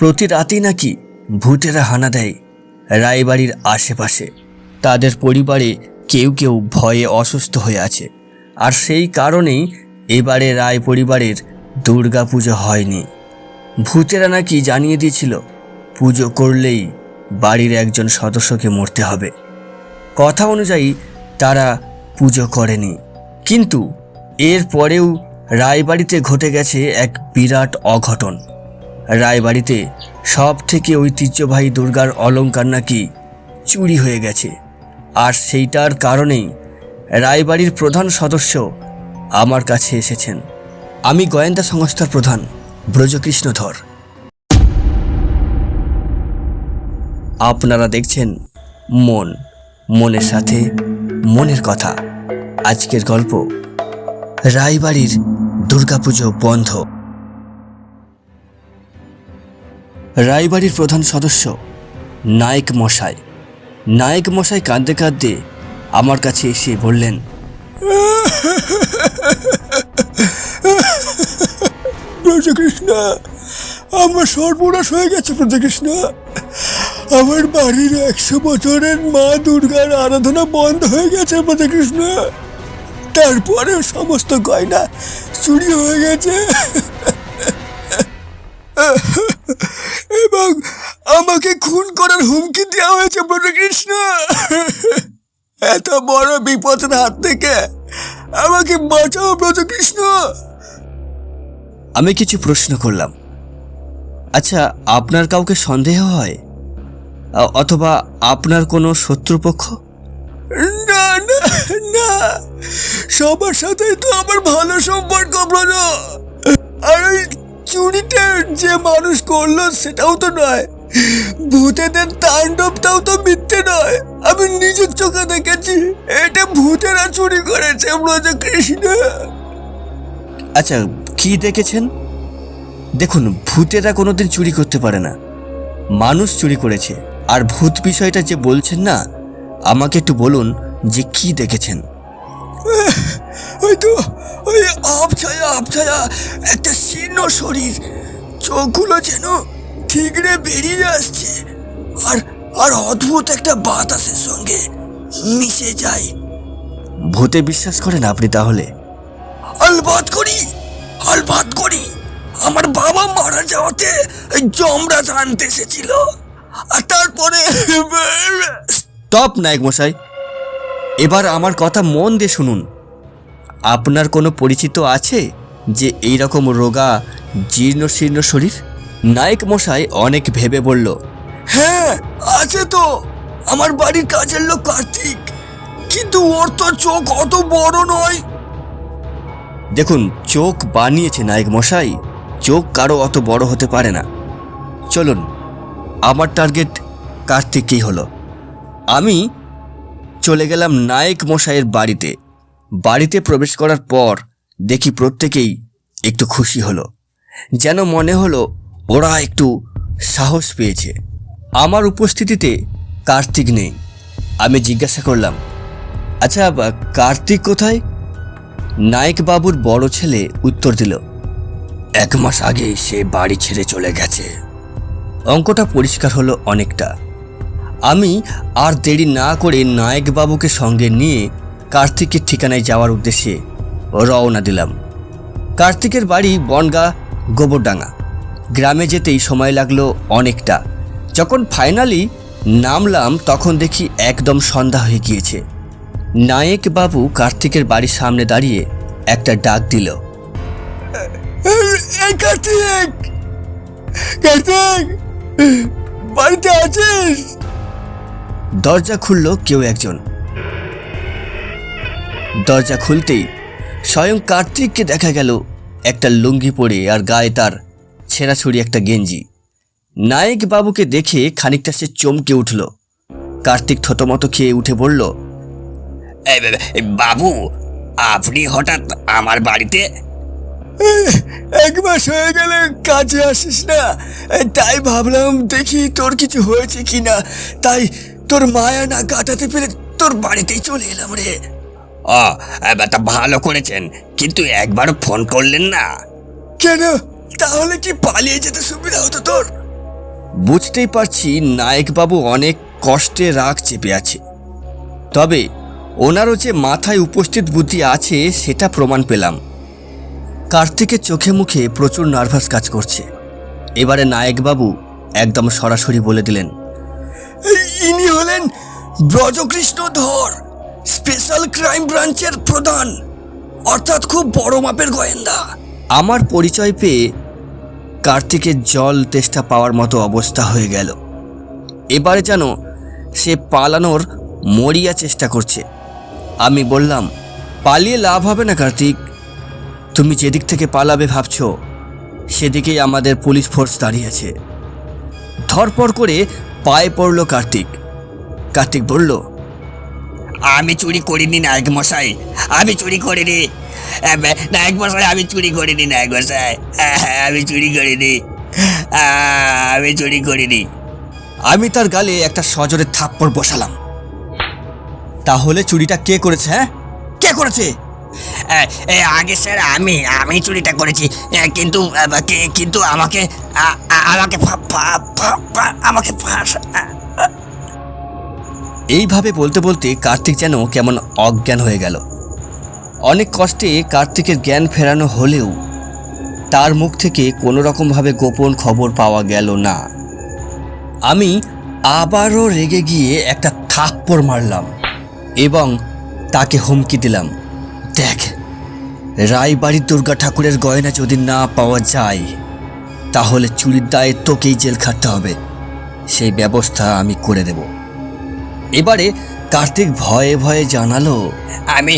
প্রতি রাতেই নাকি ভূতেরা হানা দেয় রায়বাড়ির আশেপাশে। তাদের পরিবারে কেউ কেউ ভয়ে অসুস্থ হয়ে আছে। আর সেই কারণেই এবারে রায় পরিবারের দুর্গা পুজো হয়নি। ভূতেরা নাকি জানিয়ে দিয়েছিল, পুজো করলেই বাড়ির একজন সদস্যকে মরতে হবে। কথা অনুযায়ী তারা পুজো করেনি। কিন্তু এর পরেও রায়বাড়িতে ঘটে গেছে এক বিরাট অঘটন। রায়বাড়িতে সব থেকে ঐতিহ্যবাহী দুর্গার অলঙ্কার নাকি চুরি হয়ে গেছে। আর সেইটার কারণেই রায়বাড়ির প্রধান সদস্য আমার কাছে এসেছেন। আমি গোয়েন্দা সংস্থার প্রধান ব্রজকৃষ্ণ ধর। আপনারা দেখছেন মন, মনের সাথে মনের কথা। আজকের গল্প, রায়বাড়ির দুর্গাপুজো বন্ধ। রায়বাড়ির প্রধান সদস্য, নায়ক মশাই। নায়ক মশাই কাঁদতে কাঁদতে আমার কাছে এসে বললেন ব্রজকৃষ্ণ আমার সর্বনাশ হয়ে গেছে ব্রজকৃষ্ণ আমার বাড়ির একশো বছরের মা দুর্গার আরাধনা বন্ধ হয়ে গেছে ব্রজকৃষ্ণ তারপরে সমস্ত গয়না চুরি হয়ে গেছে। এবং আমাকে খুন করার হুমকি দেওয়া হয়েছে ব্রজকৃষ্ণ এত বড় বিপদের হাত থেকে আমাকে বাঁচাও ব্রজকৃষ্ণ আমি কিছু প্রশ্ন করলাম। আচ্ছা আপনার কাউকে সন্দেহ হয়? অথবা আপনার কোনো শত্রুপক্ষ? না না না। সবার সাথে তো আমার ভালো সম্পর্ক ব্রজ আর ওই চুরিটা যে মানুষ করল সেটাও তো নয়। ভূতেদের তাণ্ডবটাও তো মিথ্যে নয়। আমি নিজের চোখে দেখেছি। এটা ভূতেরা চুরি করেছে ব্রজ কৃষ্ণ আচ্ছা কি দেখেছেন? দেখুন, ভূতেরা কোনোদিন চুরি করতে পারে না। মানুষ চুরি করেছে। আর ভূত বিষয়টা যে বলছেন না, আমাকে একটু বলুন যে কি দেখেছেন? ওই তো ওই আবছায়া আবছায়া একটা শীর্ণ শরীর। চোখগুলো যেন ঠিকরে বেরিয়ে আসছে। আর আর অদ্ভুত একটা বাতাসের সঙ্গে মিশে যায়। ভূতে বিশ্বাস করেন আপনি তাহলে? আলবাত করি আলবাত করি। আমার বাবা মারা যাওয়াতে ওই যমরাজ আনতে এসেছিল। আর তারপরে স্টপ নায়ক মশাই। এবার আমার কথা মন দিয়ে শুনুন। আপনার কোনো পরিচিত আছে যে এই রকম রোগা, জীর্ণ শীর্ণ শরীর? নায়ক মশাই অনেক ভেবে বলল হ্যাঁ আছে তো। আমার বাড়ির কাজের লোক কার্তিক। কিন্তু ওর তো চোখ অত বড় নয়। দেখুন, চোখ বানিয়েছে নায়ক মশাই। চোখ কারও অত বড় হতে পারে না। চলুন, আমার টার্গেট কার্তিকই হলো। আমি চলে গেলাম নায়ক মশাইয়ের বাড়িতে। বাড়িতে প্রবেশ করার পর দেখি প্রত্যেকেই একটু খুশি হলো। যেন মনে হলো ওরা একটু সাহস পেয়েছে। আমার উপস্থিতিতে কার্তিক নেই। আমি জিজ্ঞাসা করলাম আচ্ছা কার্তিক কোথায়? নায়ক বাবুর বড় ছেলে উত্তর দিল, এক মাস আগে সে বাড়ি ছেড়ে চলে গেছে। অঙ্কটা পরিষ্কার হলো অনেকটা। আমি আর দেরি না করে নায়ক বাবুকে সঙ্গে নিয়ে কার্তিকের ঠিকানায় যাওয়ার উদ্দেশ্যে রওনা দিলাম। কার্তিকের বাড়ি বনগা, গোবরডাঙ্গা। গ্রামে যেতেই সময় লাগল অনেকটা। যখন ফাইনালি নামলাম, তখন দেখি একদম সন্ধ্যা হয়ে গিয়েছে। নায়েক বাবু কার্তিকের বাড়ির সামনে দাঁড়িয়ে একটা ডাক দিল। কার্তিক! কার্তিক! বাড়িতে আছিস? দরজা খুলল কেউ একজন। দরজা খুলতেই স্বয়ং কার্তিককে দেখা গেল। একটা লুঙ্গি পরে আর গায়ে তার ছেঁড়াছড়ি একটা গেঞ্জি। নায়েক বাবুকে দেখে খানিকটা সে চমকে উঠল। কার্তিক থতমত খেয়ে উঠে বলল বাবু, আপনি হঠাৎ আমার বাড়িতে এক মাস হয়ে গেলে কাজে আসিস না। তাই ভাবলাম দেখি তোর কিছু হয়েছে কিনা। তাই তোর মায়া না কাটাতে পেরে তোর বাড়িতেই চলে এলাম রে। ও তা ভালো করেছেন কিন্তু একবারও ফোন করলেন না। কেন? তাহলে কি পালিয়ে যেতে সুবিধা হতো তোর? বুঝতেই পারছি নায়কবাবু অনেক কষ্টে রাগ চেপে আছে। তবে ওনারও যে মাথায় উপস্থিত বুদ্ধি আছে সেটা প্রমাণ পেলাম। কার্তিকের চোখে মুখে প্রচুর নার্ভাস কাজ করছে। এবারে নায়কবাবু একদম সরাসরি বলে দিলেন ইনি হলেন ব্রজকৃষ্ণ ধর। স্পেশাল ক্রাইম ব্রাঞ্চের প্রধান, অর্থাৎ খুব বড় মাপের গোয়েন্দা। আমার পরিচয় পেয়ে কার্তিকের জল তেষ্টা পাওয়ার মতো অবস্থা হয়ে গেল। এবারে যেন সে পালানোর মরিয়া চেষ্টা করছে। আমি বললাম, পালিয়ে লাভ হবে না কার্তিক। তুমি যেদিক থেকে পালাবে ভাবছ, সেদিকেই আমাদের পুলিশ ফোর্স দাঁড়িয়েছে ধরপড় করে পায়ে পড়ল কার্তিক। কার্তিক বলল আমি চুরি করিনি নায়ক মশাই আমি চুরি করিনি। নায়ক মশাই আমি চুরি করিনি নায়ক মশাই আমি চুরি করিনি। আমি চুরি করিনি। আমি তার গালে একটা সজোরে থাপ্পড় বসালাম। তাহলে চুরিটা কে করেছে হ্যাঁ? কে করেছে? আগে স্যার, আমি আমি চুরিটা করেছি। কিন্তু কিন্তু আমাকে আমাকে আমাকে এইভাবে বলতে বলতে কার্তিক যেন কেমন অজ্ঞান হয়ে গেল। অনেক কষ্টে কার্তিকের জ্ঞান ফেরানো হলেও তার মুখ থেকে কোনো রকমভাবে গোপন খবর পাওয়া গেল না। আমি আবারও রেগে গিয়ে একটা থাপ্পড় মারলাম এবং তাকে হুমকি দিলাম। দেখ, রায়বাড়ির দুর্গা ঠাকুরের গয়না যদি না পাওয়া যায়, তাহলে চুরির দায়ে তোকেই জেল খাটতে হবে। সেই ব্যবস্থা আমি করে দেব। এবারে কার্তিক ভয়ে ভয়ে জানালো, আমি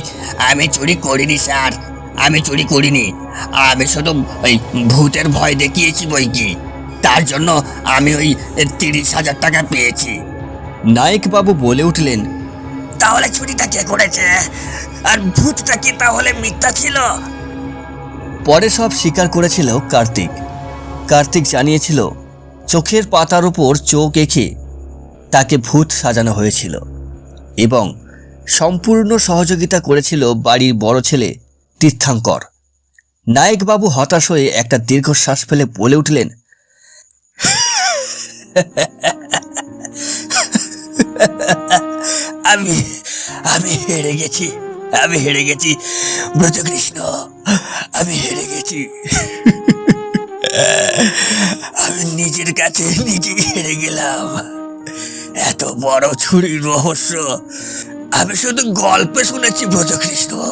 আমি চুরি করিনি, স্যার। আমি চুরি করিনি। আমি শুধু ওই ভূতের ভয় দেখিয়েছি বই কি। তার জন্য আমি ওই তিরিশ হাজার টাকা পেয়েছি। নায়কবাবু বলে উঠলেন, তাহলে চুরিটা কে করেছে? আর ভূতটা কি তাহলে মিথ্যা ছিল? পরে সব স্বীকার করেছিল কার্তিক। কার্তিক জানিয়েছিল, চোখের পাতার উপর চোখ এঁকে তাকে ভূত সাজানো হয়েছিল এবং সম্পূর্ণ সহযোগিতা করেছিল বাড়ির বড় ছেলে তীর্থাঙ্কর। নায়কবাবু হতাশ হয়ে একটা দীর্ঘশ্বাস ফেলে বলে উঠলেন, আমি আমি হেরে গেছি, আমি হেরে গেছি, ব্রজকৃষ্ণ, আমি হেরে গেছি। আমি নিজের কাছে নিজেই হেরে গেলাম। এত বড় ছুরির রহস্য। আমি শুধু গল্পে শুনেছি ব্রজকৃষ্ণ।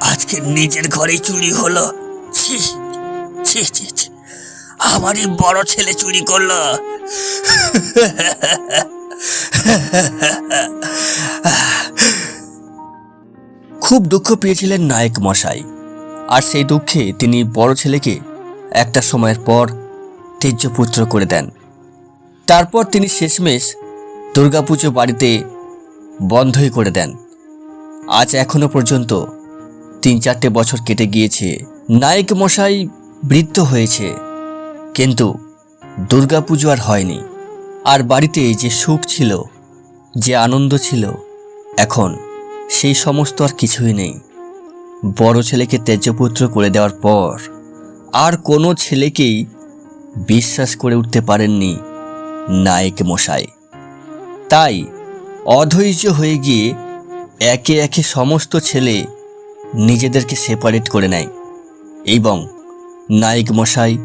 আজকে নিজের ঘরেই চুরি হলো। ছি ছি ছি আমারই বড় ছেলে চুরি করল। খুব দুঃখ পেয়েছিলেন নায়ক মশাই। আর সেই দুঃখে তিনি বড় ছেলেকে একটা সময়ের পর তেজ্যপুত্র করে দেন। তারপর তিনি শেষমেশ দুর্গাপুজো বাড়িতে বন্ধই করে দেন। আজ এখনও পর্যন্ত তিন চারটে বছর কেটে গিয়েছে। নায়ক মশাই বৃদ্ধ হয়েছে, কিন্তু দুর্গাপুজো আর হয়নি। আর বাড়িতে যে সুখ ছিল, যে আনন্দ ছিল, এখন সেই সমস্ত আর কিছুই নেই। বড় ছেলেকে ত্যায্যপুত্র করে দেওয়ার পর আর কোনো ছেলেকেই বিশ্বাস করে উঠতে পারেননি নায়ক মশাই। তাই অধৈর্য হয়ে গিয়ে একে একে সমস্ত ছেলে নিজেদেরকে সেপারেট করে নেয় এবং নায়ক মশাই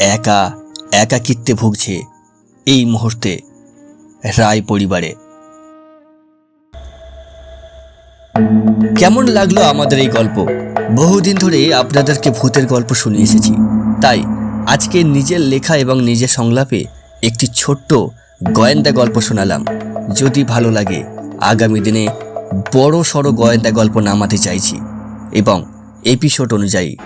একা একাকিত্বে ভুগছে এই মুহূর্তে রায় পরিবারে। কেমন লাগল আমাদের এই গল্প? বহুদিন ধরে আপনাদেরকে ভূতের গল্প শুনিয়ে এসেছি। তাই আজকে নিজের লেখা এবং নিজের সংলাপে একটি ছোট্ট গোয়েন্দা গল্প শোনালাম। যদি ভালো লাগে আগামী দিনে বড় সড়ো গোয়েন্দা গল্প নামাতে চাইছি এবং এপিসোড অনুযায়ী।